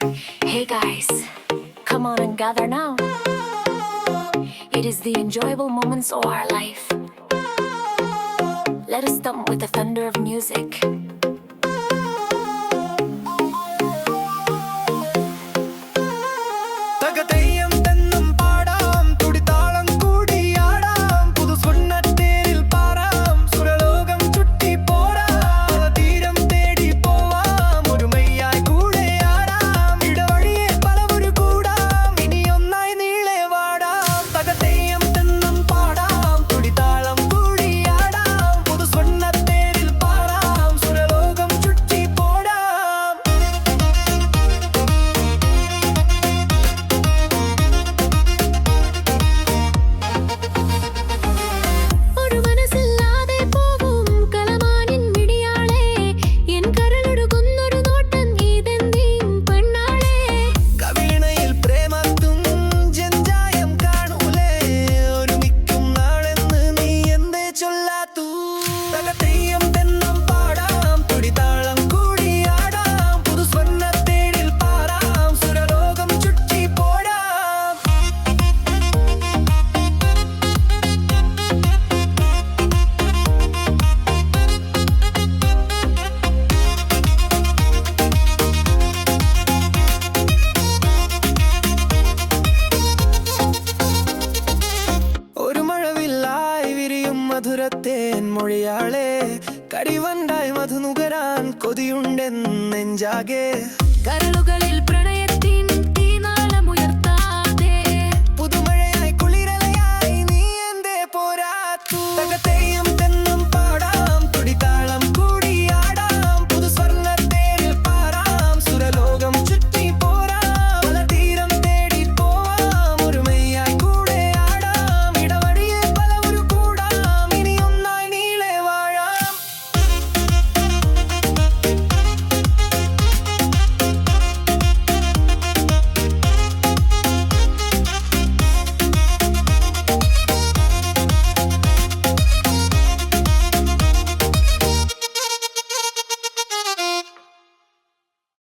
Hey guys, come on and gather now. It is the enjoyable moments of our life. Let us stomp with the thunder of music. മധുരത്തേൻ മൊഴിയാളെ. കരിവണ്ടായി മധുനുകരാൻ കൊതിയുണ്ടെന്നെഞ്ചാകെ കരളുകളിൽ പ്രണയം